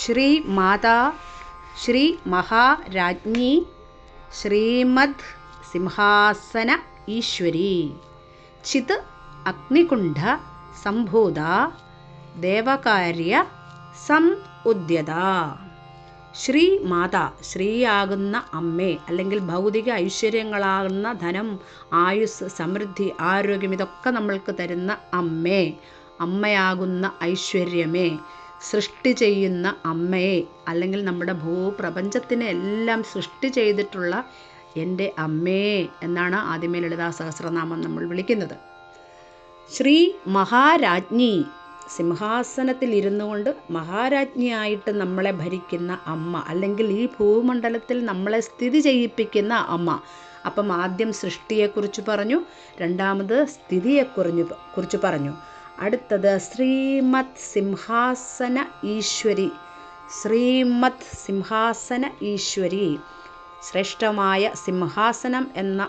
ശ്രീ മാതാ ശ്രീ മഹാരാജ്ഞി ശ്രീമദ് സിംഹാസന ഈശ്വരി ചിത് അഗ്നികുണ്ഠ സംഭൂത ദേവകാര്യ സം ഉദ്യത. ശ്രീ മാതാ ശ്രീയാകുന്ന അമ്മേ അല്ലെങ്കിൽ ഭൗതിക ഐശ്വര്യങ്ങളാകുന്ന ധനം ആയുസ് സമൃദ്ധി ആരോഗ്യം ഇതൊക്കെ നമ്മൾക്ക് തരുന്ന അമ്മേ അമ്മയാകുന്ന ഐശ്വര്യമേ. സൃഷ്ടി ചെയ്യുന്ന അമ്മയെ അല്ലെങ്കിൽ നമ്മുടെ ഭൂപ്രപഞ്ചത്തിനെ എല്ലാം സൃഷ്ടി ചെയ്തിട്ടുള്ള എന്റെ അമ്മയെ എന്നാണ് ആദ്യമേ ലളിതാ സഹസ്രനാമം നമ്മൾ വിളിക്കുന്നത്. ശ്രീ മഹാരാജ്ഞി സിംഹാസനത്തിൽ ഇരുന്നു കൊണ്ട് മഹാരാജ്ഞിയായിട്ട് നമ്മളെ ഭരിക്കുന്ന അമ്മ അല്ലെങ്കിൽ ഈ ഭൂമണ്ഡലത്തിൽ നമ്മളെ സ്ഥിതി ചെയ്യിപ്പിക്കുന്ന അമ്മ. അപ്പം ആദ്യം സൃഷ്ടിയെക്കുറിച്ച് പറഞ്ഞു രണ്ടാമത് സ്ഥിതിയെക്കുറിഞ്ഞു കുറിച്ച് പറഞ്ഞു. അടുത്തത് ശ്രീമത് സിംഹാസന ഈശ്വരി. ശ്രീമത് സിംഹാസന ഈശ്വരി. ശ്രേഷ്ഠമായ സിംഹാസനം എന്ന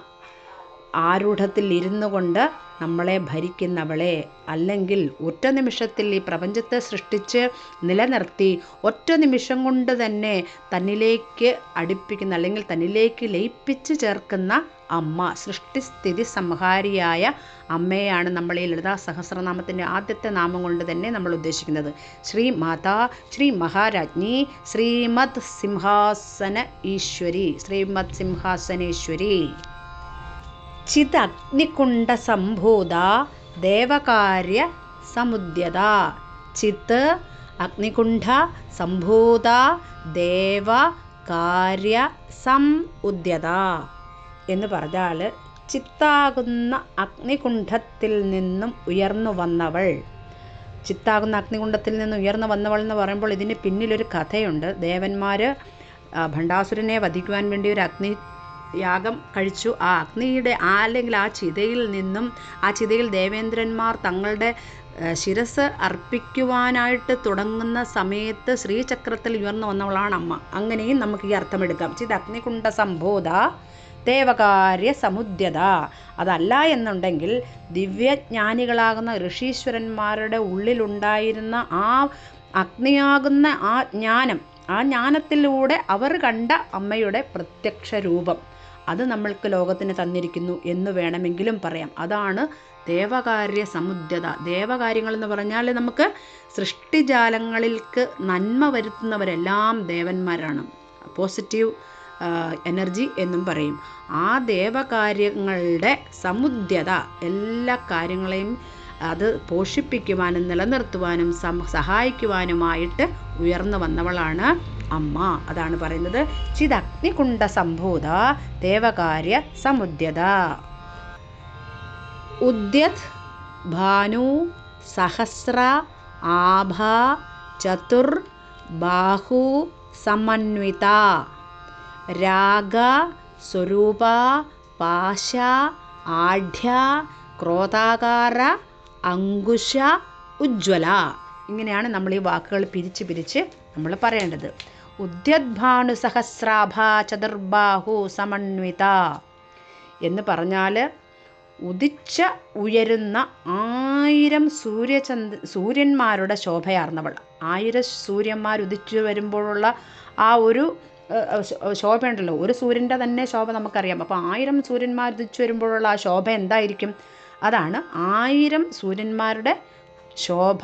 ആരൂഢത്തിൽ ഇരുന്നു കൊണ്ട് നമ്മളെ ഭരിക്കുന്നവളെ അല്ലെങ്കിൽ ഒറ്റ നിമിഷത്തിൽ ഈ പ്രപഞ്ചത്തെ സൃഷ്ടിച്ച് നിലനിർത്തി ഒറ്റ നിമിഷം കൊണ്ട് തന്നെ തന്നിലേക്ക് അടുപ്പിക്കുന്ന അല്ലെങ്കിൽ തന്നിലേക്ക് ലയിപ്പിച്ച് ചേർക്കുന്ന അമ്മ സൃഷ്ടിസ്ഥിതി സംഹാരിയായ അമ്മയാണ് നമ്മൾ ഈ ലളിതാ സഹസ്രനാമത്തിന്റെ ആദ്യത്തെ നാമം കൊണ്ട് തന്നെ നമ്മൾ ഉദ്ദേശിക്കുന്നത്. ശ്രീ മാതാ ശ്രീ മഹാരാജ്ഞി ശ്രീമത് സിംഹാസന ഈശ്വരി. ശ്രീമത് സിംഹാസനേശ്വരി. ചിതഗ്നികുണ്ഡ സംഭൂത ദേവകാര്യ സമുദ്യത ചിത്ത് അഗ്നികുണ്ഠ സംഭൂത ദേവ കാര്യ സം ഉദ്യത എന്ന് പറഞ്ഞാൽ ചിത്താകുന്ന അഗ്നികുണ്ഠത്തിൽ നിന്നും ഉയർന്നു വന്നവൾ. ചിത്താകുന്ന അഗ്നികുണ്ഠത്തിൽ നിന്ന് ഉയർന്നു വന്നവൾ എന്ന് പറയുമ്പോൾ ഇതിന് പിന്നിലൊരു കഥയുണ്ട്. ദേവന്മാർ ഭണ്ഡാസുരനെ വധിക്കുവാൻ വേണ്ടി ഒരു അഗ്നി യാഗം കഴിച്ചു. ആ അഗ്നിയുടെ ആ അല്ലെങ്കിൽ ആ ചിതയിൽ നിന്നും ആ ചിതയിൽ ദേവേന്ദ്രന്മാർ തങ്ങളുടെ ശിരസ് അർപ്പിക്കുവാനായിട്ട് തുടങ്ങുന്ന സമയത്ത് ശ്രീചക്രത്തിൽ ഉയർന്നു വന്നവളാണ് അമ്മ. അങ്ങനെയും നമുക്ക് ഈ അർത്ഥമെടുക്കാം ചിത് അഗ്നികുണ്ട സംബോധ ദേവകാര്യ സമുദ്യത അതല്ല എന്നുണ്ടെങ്കിൽ ദിവ്യജ്ഞാനികളാകുന്ന ഋഷീശ്വരന്മാരുടെ ഉള്ളിലുണ്ടായിരുന്ന ആ അഗ്നിയാകുന്ന ആ ജ്ഞാനം ആ ജ്ഞാനത്തിലൂടെ അവർ കണ്ട അമ്മയുടെ പ്രത്യക്ഷ രൂപം. അത് നമ്മൾക്ക് ലോകത്തിന് തന്നിരിക്കുന്നു എന്ന് വേണമെങ്കിലും പറയാം. അതാണ് ദേവകാര്യ സമുദ്യത ദേവകാര്യങ്ങൾ എന്ന് പറഞ്ഞാൽ നമുക്ക് സൃഷ്ടിജാലങ്ങളിൽക്ക് നന്മ വരുത്തുന്നവരെല്ലാം ദേവന്മാരാണ്. പോസിറ്റീവ് എനർജി എന്നും പറയും. ആ ദേവകാര്യങ്ങളുടെ സമുദ്യത എല്ലാ കാര്യങ്ങളെയും അത് പോഷിപ്പിക്കുവാനും നിലനിർത്തുവാനും സഹായിക്കുവാനുമായിട്ട് ഉയർന്നു വന്നവളാണ് അമ്മ. അതാണ് പറയുന്നത്. ചിദഗ്നികുണ്ഡ സംഭൂത ദേവകാര്യ സമുദ്യത ഉദ്യത് ഭാനു സഹസ്ര ആഭ ചതുർ ബാഹു സമന്വിത രാഗ സ്വരൂപ പാശ ആഢ്യ ക്രോധാകാര അങ്കുശ ഉജ്ജ്വല. ഇങ്ങനെയാണ് നമ്മൾ ഈ വാക്കുകൾ പിരിച്ച് പിരിച്ച് നമ്മൾ പറയേണ്ടത്. ഉദ്യദ്ഭാനു സഹസ്രാഭ ചതുർബാഹു സമന്വിത എന്ന് പറഞ്ഞാൽ ഉദിച്ച ഉയരുന്ന ആയിരം സൂര്യചന്ദ് സൂര്യന്മാരുടെ ശോഭയാർന്നവൾ. ആയിരം സൂര്യന്മാർ ഉദിച്ചു വരുമ്പോഴുള്ള ആ ഒരു ശോഭയുണ്ടല്ലോ. ഒരു സൂര്യന്റെ തന്നെ ശോഭ നമുക്കറിയാം. അപ്പോൾ ആയിരം സൂര്യന്മാർ ഉദിച്ചു വരുമ്പോഴുള്ള ആ ശോഭ എന്തായിരിക്കും? അതാണ് ആയിരം സൂര്യന്മാരുടെ ശോഭ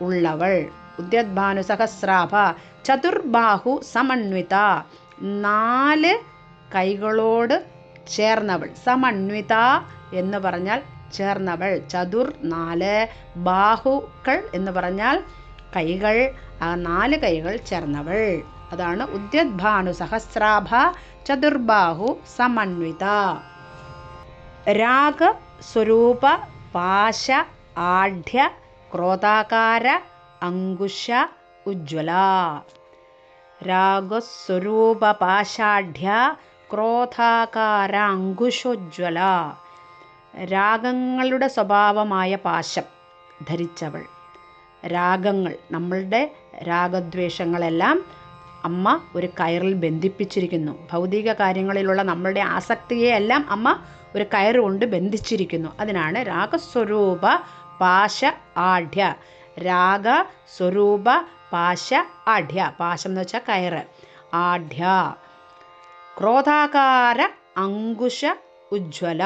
ഉള്ളവൾ. ഉദ്യദ്ഭാനു സഹസ്രാഭ ചതുർബാഹു സമന്വിത. നാല് കൈകളോട് ചേർന്നവൾ. സമന്വിത എന്ന് പറഞ്ഞാൽ ചേർന്നവൾ. ചതുർ നാല് ബാഹുക്കൾ എന്ന് പറഞ്ഞാൽ കൈകൾ. നാല് കൈകൾ ചേർന്നവൾ. അതാണ് ഉദ്യദ്ഭാനു സഹസ്രാഭ ചതുർബാഹു സമന്വിത. രാഗ സ്വരൂപ പാശ ആഢ്യ ക്രോധാകാര അങ്കുശ ഉജ്ജ്വല. രാഗസ്വരൂപ പാശാഢ്യ ക്രോധാകാര അങ്കുശോജ്വല രാഗങ്ങളുടെ സ്വഭാവമായ പാശം ധരിച്ചവൾ. രാഗങ്ങൾ നമ്മളുടെ രാഗദ്വേഷങ്ങളെല്ലാം അമ്മ ഒരു കയറിൽ ബന്ധിപ്പിച്ചിരിക്കുന്നു. ഭൗതിക കാര്യങ്ങളിലുള്ള നമ്മളുടെ ആസക്തിയെ എല്ലാം അമ്മ ഒരു കയറുകൊണ്ട് ബന്ധിച്ചിരിക്കുന്നു. അതിനാണ് രാഗസ്വരൂപ പാശ ആഢ്യ രാഗ സ്വരൂപ പാശ ആഢ്യ പാശം എന്ന് വെച്ചാൽ കയറ്. ആഢ്യ ക്രോധാകാര അങ്കുശ ഉജ്ജ്വല.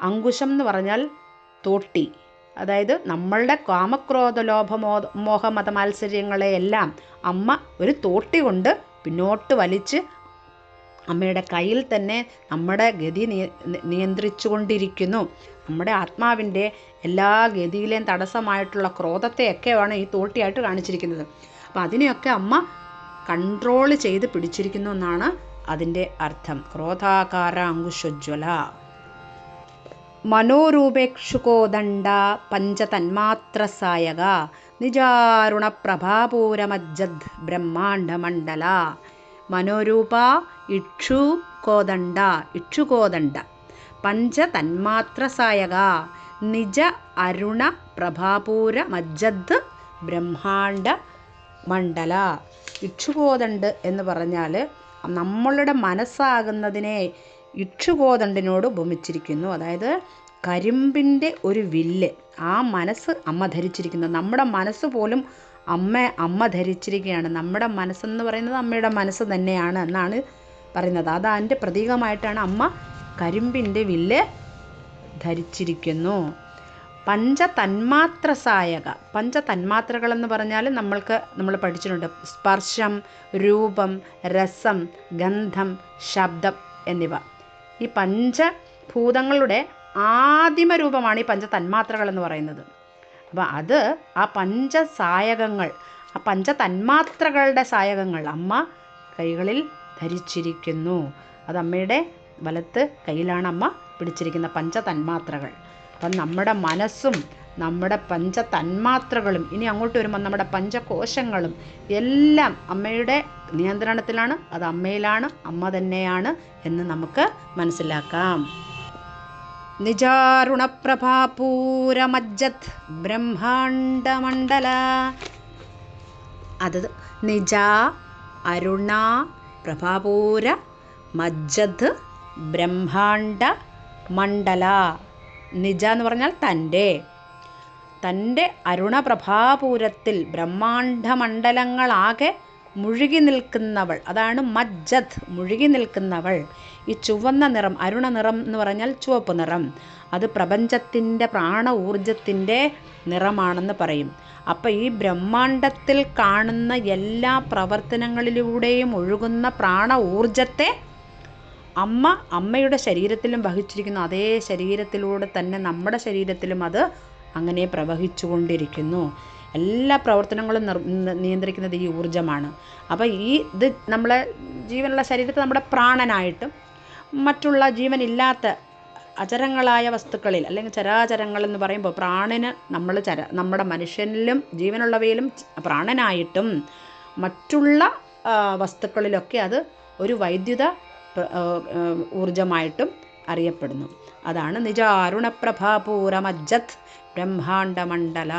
അങ്കുശം എന്ന് പറഞ്ഞാൽ തോട്ടി. അതായത് നമ്മളുടെ കാമക്രോധ ലോഭമോ മോഹമത മാത്സര്യങ്ങളെയെല്ലാം അമ്മ ഒരു തോട്ടി കൊണ്ട് പിന്നോട്ട് വലിച്ച് അമ്മയുടെ കയ്യിൽ തന്നെ നമ്മുടെ ഗതി നിയന്ത്രിച്ചു കൊണ്ടിരിക്കുന്നു നമ്മുടെ ആത്മാവിന്റെ എല്ലാ ഗതിയിലെയും തടസ്സമായിട്ടുള്ള ക്രോധത്തെയൊക്കെയാണ് ഈ തോട്ടിയായിട്ട് കാണിച്ചിരിക്കുന്നത്. അപ്പം അതിനെയൊക്കെ അമ്മ കൺട്രോൾ ചെയ്ത് പിടിച്ചിരിക്കുന്നു എന്നാണ് അതിന്റെ അർത്ഥം. ക്രോധാകാര അങ്കുശോജ്വല മനോരൂപേക്ഷുകോദണ്ഡ പഞ്ചതന്മാത്രസായക നിജാരുണ പ്രഭാപൂരമജ്ജദ് ബ്രഹ്മാണ്ഡമണ്ഡല മനോരൂപ ഇക്ഷു കോദണ്ഡ ഇക്ഷുകോദണ്ഡ പഞ്ചതന്മാത്രസായക. നിജ അരുണ പ്രഭാപൂര മജ്ജദ് ബ്രഹ്മാണ്ഡ മണ്ഡല. ഇക്ഷുബോധണ്ട് എന്ന് പറഞ്ഞാൽ നമ്മളുടെ മനസ്സാകുന്നതിനെ ഇക്ഷുബോധണ്ടിനോട് ഉപമിച്ചിരിക്കുന്നു. അതായത് കരിമ്പിന്റെ ഒരു വില്ല്. ആ മനസ്സ് അമ്മ ധരിച്ചിരിക്കുന്നു. നമ്മുടെ മനസ്സ് പോലും അമ്മ അമ്മ ധരിച്ചിരിക്കുകയാണ്. നമ്മുടെ മനസ്സെന്ന് പറയുന്നത് അമ്മയുടെ മനസ്സ് തന്നെയാണ് എന്നാണ് പറയുന്നത്. അത് അതിന്റെ പ്രതീകമായിട്ടാണ് അമ്മ കരിമ്പിന്റെ വില്ല് ധരിച്ചിരിക്കുന്നു. പഞ്ചതന്മാത്ര സായക പഞ്ചതന്മാത്രകളെന്ന് പറഞ്ഞാൽ നമ്മൾക്ക് നമ്മൾ പഠിച്ചിട്ടുണ്ട്. സ്പർശം രൂപം രസം ഗന്ധം ശബ്ദം എന്നിവ. ഈ പഞ്ചഭൂതങ്ങളുടെ ആദിമ രൂപമാണ് ഈ പഞ്ചതന്മാത്രകൾ എന്ന് പറയുന്നത്. അപ്പോൾ അത് ആ പഞ്ചസായകങ്ങൾ ആ പഞ്ചതന്മാത്രകളുടെ സായകങ്ങൾ അമ്മ കൈകളിൽ ധരിച്ചിരിക്കുന്നു. അത് അമ്മയുടെ വലത്ത് കയ്യിലാണ് അമ്മ പിടിച്ചിരിക്കുന്ന പഞ്ചതന്മാത്രകൾ. അപ്പം നമ്മുടെ മനസ്സും നമ്മുടെ പഞ്ചതന്മാത്രകളും ഇനി അങ്ങോട്ട് വരുമ്പോൾ നമ്മുടെ പഞ്ചകോശങ്ങളും എല്ലാം അമ്മയുടെ നിയന്ത്രണത്തിലാണ് അത് അമ്മയിലാണ് അമ്മ തന്നെയാണ് എന്ന് നമുക്ക് മനസ്സിലാക്കാം. നിജാരുണപ്രഭാപൂരമജ്ജത് ബ്രഹ്മാണ്ഡമണ്ഡല. അത് നിജ അരുണ പ്രഭാപൂര മജ്ജത് ബ്രഹ്മാണ്ഡ മണ്ഡല. നിജ എന്ന് പറഞ്ഞാൽ തന്റെ. തന്റെ അരുണപ്രഭാപൂരത്തിൽ ബ്രഹ്മാണ്ഡമണ്ഡലങ്ങളാകെ മുഴുകി നിൽക്കുന്നവൾ. അതാണ് മജ്ജത് മുഴുകി നിൽക്കുന്നവൾ. ഈ ചുവന്ന നിറം അരുണ നിറം എന്ന് പറഞ്ഞാൽ ചുവപ്പ് നിറം. അത് പ്രപഞ്ചത്തിന്റെ പ്രാണ ഊർജത്തിന്റെ നിറമാണെന്ന് പറയും. അപ്പോൾ ഈ ബ്രഹ്മാണ്ടത്തിൽ കാണുന്ന എല്ലാ പ്രവർത്തനങ്ങളിലൂടെയും ഒഴുകുന്ന പ്രാണ ഊർജത്തെ അമ്മ അമ്മയുടെ ശരീരത്തിലും വഹിച്ചിരിക്കുന്ന അതേ ശരീരത്തിലൂടെ തന്നെ നമ്മുടെ ശരീരത്തിലും അത് അങ്ങനെ പ്രവഹിച്ചു കൊണ്ടിരിക്കുന്നു എല്ലാ പ്രവർത്തനങ്ങളും നിയന്ത്രിക്കുന്നത് ഈ ഊർജമാണ്. അപ്പോൾ ഈ ഇത് നമ്മളെ ജീവനുള്ള ശരീരത്തെ നമ്മുടെ പ്രാണനായിട്ടും മറ്റുള്ള ജീവനില്ലാത്ത അചരങ്ങളായ വസ്തുക്കളിൽ അല്ലെങ്കിൽ ചരാചരങ്ങൾ എന്ന് പറയുമ്പോൾ പ്രാണന് നമ്മൾ ചര നമ്മുടെ മനുഷ്യനിലും ജീവനുള്ളവയിലും പ്രാണനായിട്ടും മറ്റുള്ള വസ്തുക്കളിലൊക്കെ അത് ഒരു വൈദ്യുത ഊർജമായിട്ടും അറിയപ്പെടുന്നു. അതാണ് നിജാരുണപ്രഭാപൂരമജ്ജത് ബ്രഹ്മാണ്ഡമണ്ഡല.